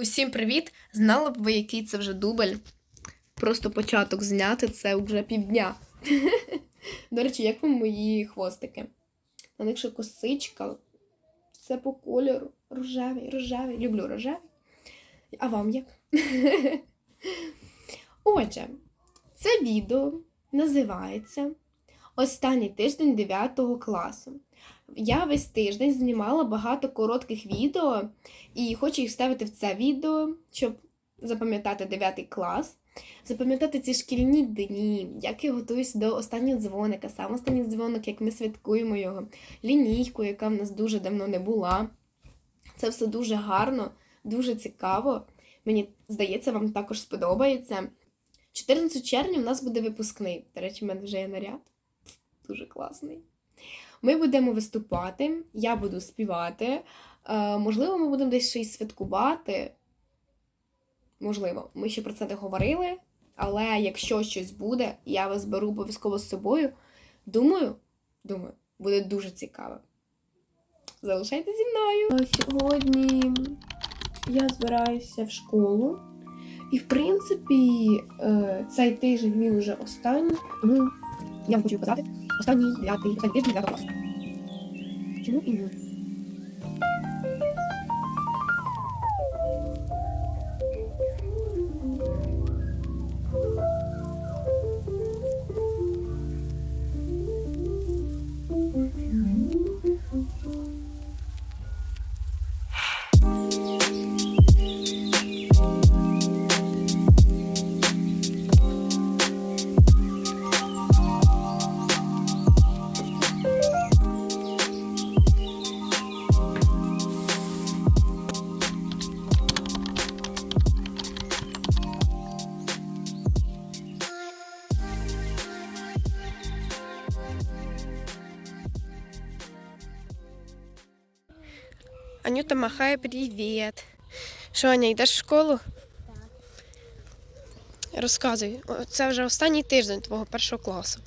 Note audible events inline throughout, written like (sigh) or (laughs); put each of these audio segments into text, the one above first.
Усім привіт! Знали б ви, який це вже дубль? Просто початок зняти це вже півдня. (laughs) До речі, як вам мої хвостики? На них ще косичка. Все по кольору. Рожевий, рожевий. Люблю рожевий. А вам як? (laughs) Отже, це відео називається Останній тиждень 9 класу. Я весь тиждень знімала багато коротких відео і хочу їх вставити в це відео, щоб запам'ятати 9 клас, запам'ятати ці шкільні дні, як я готуюсь до останнього дзвоника, сам останній дзвоник, як ми святкуємо його, лінійку, яка в нас дуже давно не була. Це все дуже гарно, дуже цікаво. Мені здається, вам також сподобається. 14 червня у нас буде випускний. До речі, в мене вже є наряд. Дуже класний. Ми будемо виступати, я буду співати. Е, можливо, ми будемо десь й святкувати. Можливо, ми ще про це не говорили. Але якщо щось буде, я вас беру обов'язково з собою. Думаю, думаю, буде дуже цікаво. Залишайтеся зі мною. Сьогодні я збираюся в школу. І, в принципі, е, цей тиждень він вже останній. Тому я вам хочу казати, останній дев'ятий, останній тиждень дев'ятого класу. Чому і ні? Анюта махає привіт. Що, Аня, йдеш в школу? Так. Розказуй, це вже останній тиждень твого першого класу.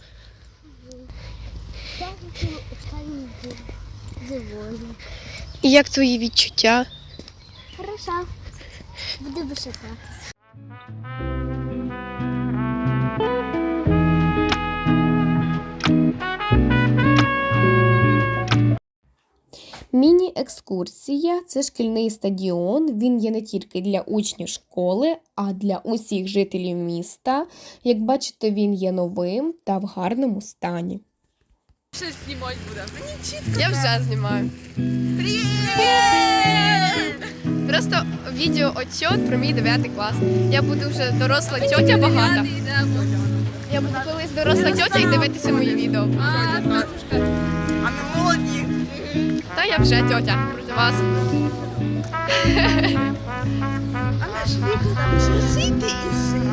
І як твої відчуття? Хорошо. Буду вишивати. Міні-екскурсія це шкільний стадіон. Він є не тільки для учнів школи, а для усіх жителів міста. Як бачите, він є новим та в гарному стані. Щось знімати буде. Мені чітко. Я вже знімаю. Привіт! Просто відео отчет про мій 9 клас. Я буду вже доросла тьотя багата. Я буду колись доросла тьотя і дивитися мої відео. А. А ми молоді. Та я вже тьотя проти вас. А наш вік там ще жити і жити.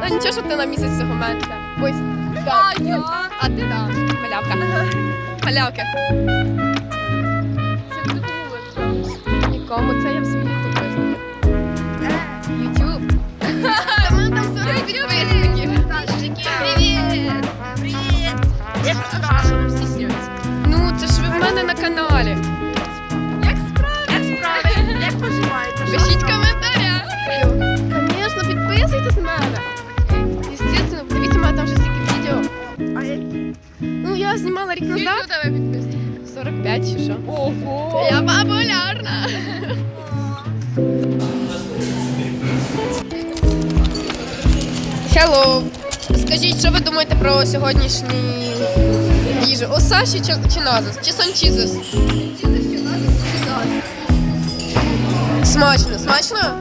Ну нічого, що ти на місяць цього менше. Ось. Да. А я? А ти да. Малявка. Малявка. Це буде кому Нікому це я в свій ютуб визнаю. Ютуб. Та мене на каналі. Як справи? Як справи? Як поживаєте? Пишіть коментаря. Звісно, підписуйтесь на мене. Естественно, дивіться, мене там вже стільки відео. А як? Ну, я знімала рік назад. тебе підписник? 45 чи що. Ого! Я популярна. Hello. Скажіть, що ви думаєте про сьогоднішній їжу? О Саші чи, чи Назас? Чи Санчізес? Смачно, смачно?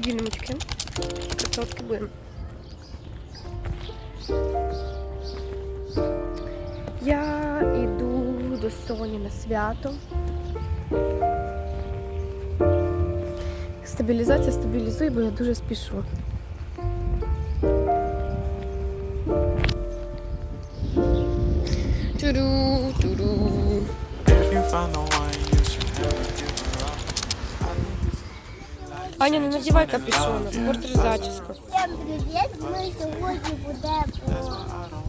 Діночки. Красотки будемо. Я йду до Соні на свято. Стабілізація стабілізує, бо я дуже спішу. Up. Не надівай капюшон, портиш зачіску. Всем привіт! Ми сьогодні будемо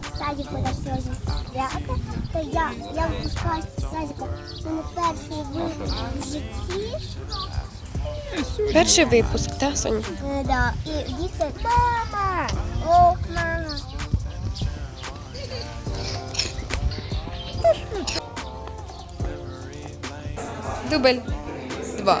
в садіку на сьогодні свято. Та я, я випускаюся з садіку. Це не перший випуск в житті. Перший випуск, так, Соня? Е, да. І діти, мама! О, мама! Дубль. Два.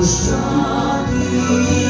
попрощатись.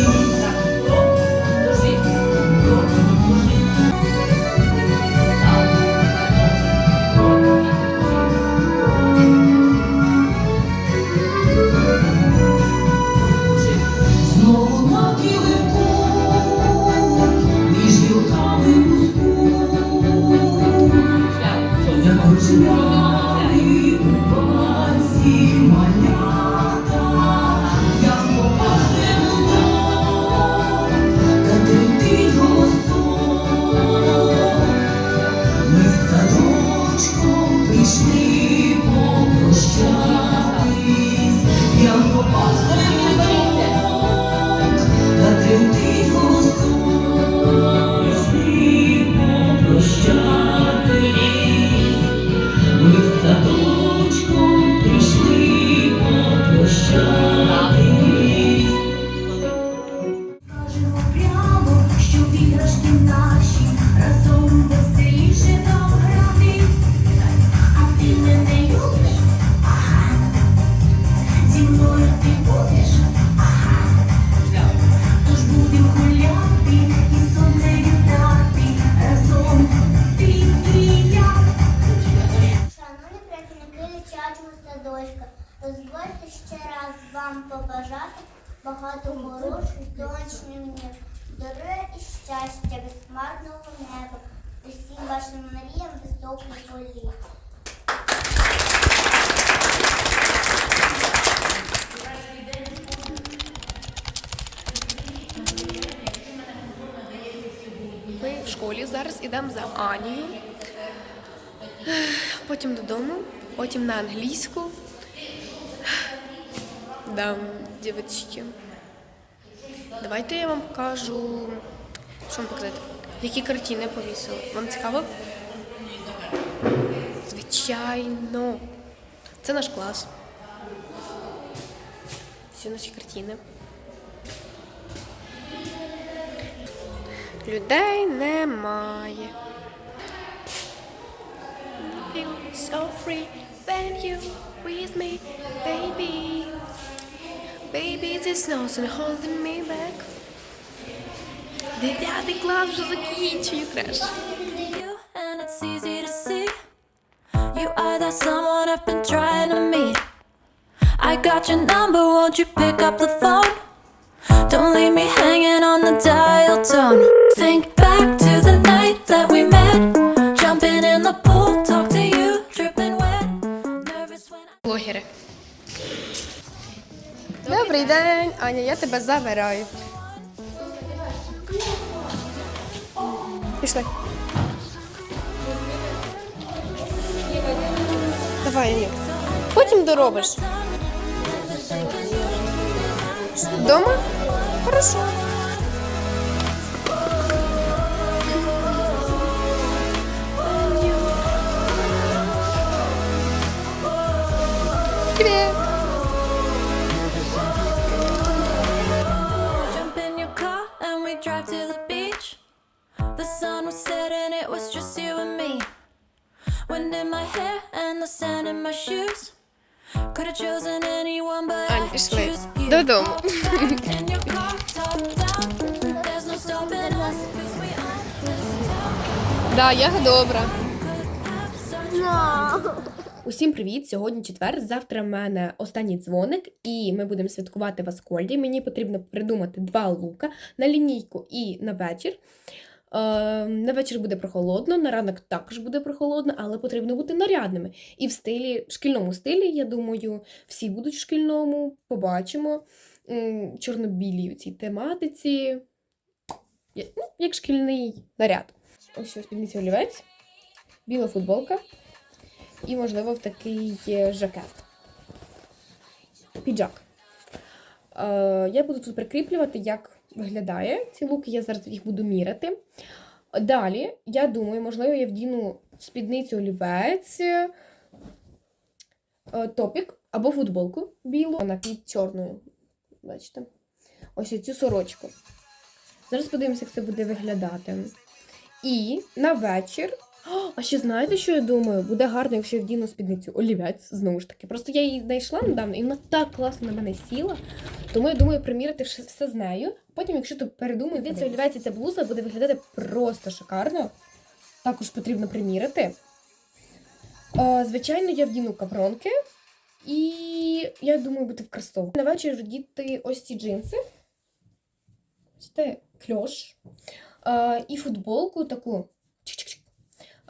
щастя, безсмертного неба, усім вашим мріям високих політ. Ми в школі зараз ідемо за Анією, потім додому, потім на англійську. Да, дівчатки. Давайте я вам покажу. Що вам показати? Які картини повісили. Вам цікаво? Звичайно. Це наш клас. Всі наші картини. Людей немає. Feel so free when you with me, baby. Baby, this nothing holding me back. Дев'ятий клас вже закінчую треш. you, and it's easy to see. You are that someone I've been trying to meet. I got your number, won't you pick up the phone? Don't leave me hanging on the dial tone. Think back to the night that we met. Jumping in the pool, talk to you, dripping wet. Nervous when I. Блогери. Добрий день, Аня, я тебе забираю. Пішли. Давай, Аня. Потім доробиш. Дома? Хорошо. Привет. In my hair and the sand in my shoes. Could have chosen anyone, but Ань, I пішли. choose you. Додому. In your car, top down. There's no stopping us, 'cause we own this town. Да, я добра. Could have such Усім привіт! Сьогодні четвер. Завтра в мене останній дзвоник, і ми будемо святкувати в Аскольді. Мені потрібно придумати два лука на лінійку і на вечір. Е, на вечір буде прохолодно, на ранок також буде прохолодно, але потрібно бути нарядними. І в стилі, в шкільному стилі, я думаю, всі будуть в шкільному, побачимо. Чорно-білій у цій тематиці. Ну, Як шкільний наряд. Ось ось спідниця олівець, біла футболка і, можливо, в такий жакет. Піджак. Е, я буду тут прикріплювати, як виглядає ці луки. Я зараз їх буду міряти. Далі, я думаю, можливо, я вдіну спідницю олівець, е, топік або футболку білу, вона під чорною. Бачите? Ось цю сорочку. Зараз подивимося, як це буде виглядати. І на вечір А ще знаєте, що я думаю? Буде гарно, якщо я вдіну спідницю олівець, знову ж таки. Просто я її знайшла недавно, і вона так класно на мене сіла. Тому я думаю приміряти все- з нею. Потім, якщо ти передумаєш, де олівець і ця блуза буде виглядати просто шикарно. Також потрібно приміряти. Е, звичайно, я вдіну капронки. І я думаю, бути в кросовках. На вечір вдіти ось ці джинси. Це кльош. Е, і футболку таку. чик-чик-чик,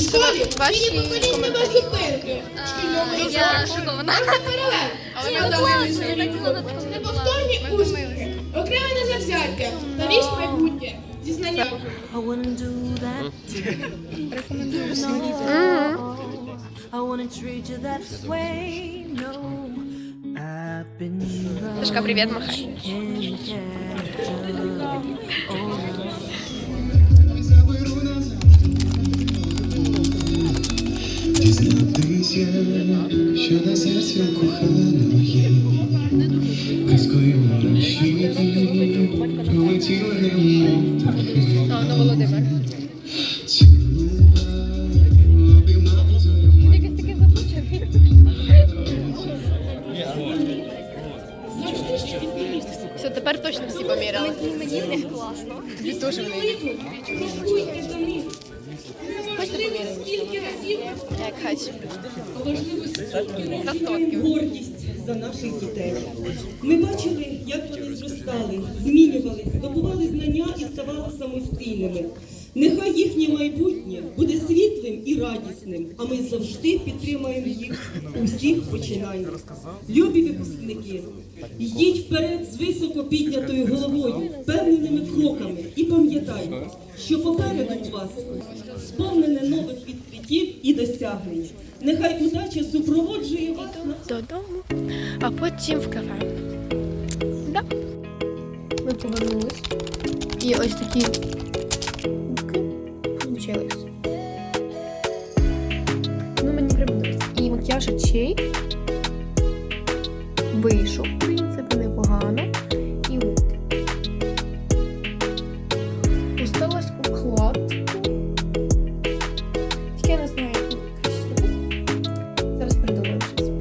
У школі Ваші нема зупинки. Я шокована. Але ми вдали Неповторні успіхи, окреме завзяття, старість майбутнє, зізнання. I wouldn't do that (laughs) Дізнатися, що на серці у коханої казкою вночі полетіли немов птахи. Все, тепер точно всі поміряли. Мені в них класно. Тобі теж в них. Хочете разів. Як хочу. Красотки. гордість за наших дітей. Ми бачили, як вони зростали, змінювалися, здобували знання і ставали самостійними. Нехай їхнє майбутнє буде світлим і радісним, а ми завжди підтримаємо їх у всіх починаннях. Любі випускники, йдіть вперед з високо піднятою головою, впевненими кроками і пам'ятайте, що попереду у вас сповнене нових відкриттів і досягнень. Нехай удача супроводжує вас Додому, а потім в кафе. Да. Ми повернулись. І ось такі получились. Ну, мені прибулись. І макіяж очей вийшов, в принципі, непогано. І от. Осталось укладку. Я не знаю, яку краще. Зараз придумаємо щось.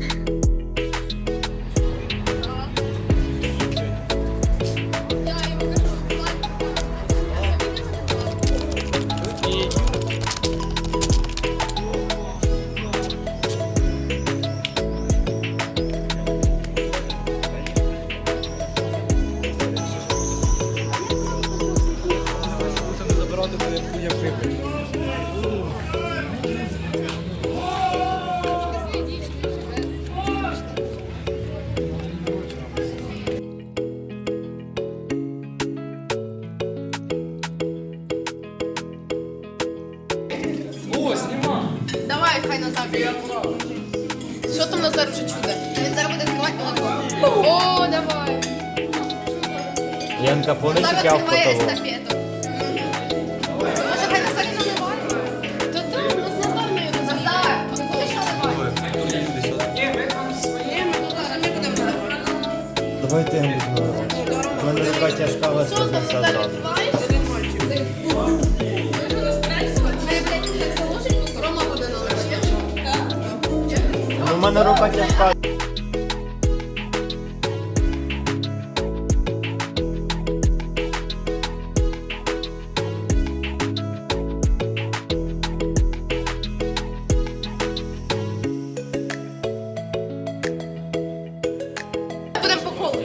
Що там Назар вже чуде? Він зараз буде відкривати молоко. О, давай. Янка, помниш, Назар як я відкриває фотовав? естафету. Може, хай Назар і наливає? Та там, у нас Назар не його. Назар, ти будеш наливати? Давайте я буду наливати. У мене рука тяжка, вас Що там, рознесе Назар, одразу. відкриваєш? Ну, У мене рука тяжка. Будемо по колу.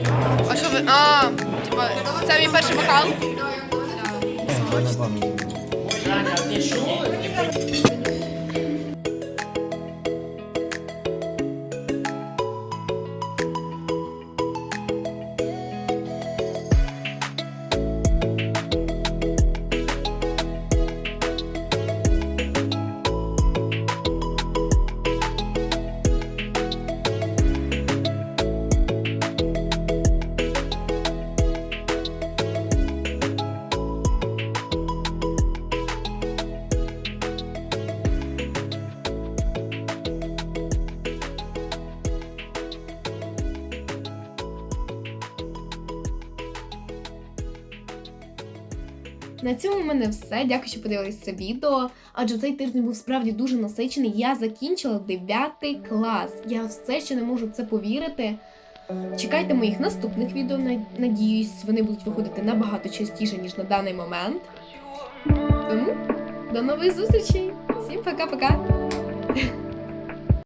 А що ви? А, типа, це мій перший бокал? На цьому в мене все. Дякую, що подивилися це відео. Адже цей тиждень був справді дуже насичений. Я закінчила 9 клас. Я все ще не можу в це повірити. Чекайте моїх наступних відео. Надіюсь, вони будуть виходити набагато частіше, ніж на даний момент. Тому до нових зустрічей! Всім пока-пока!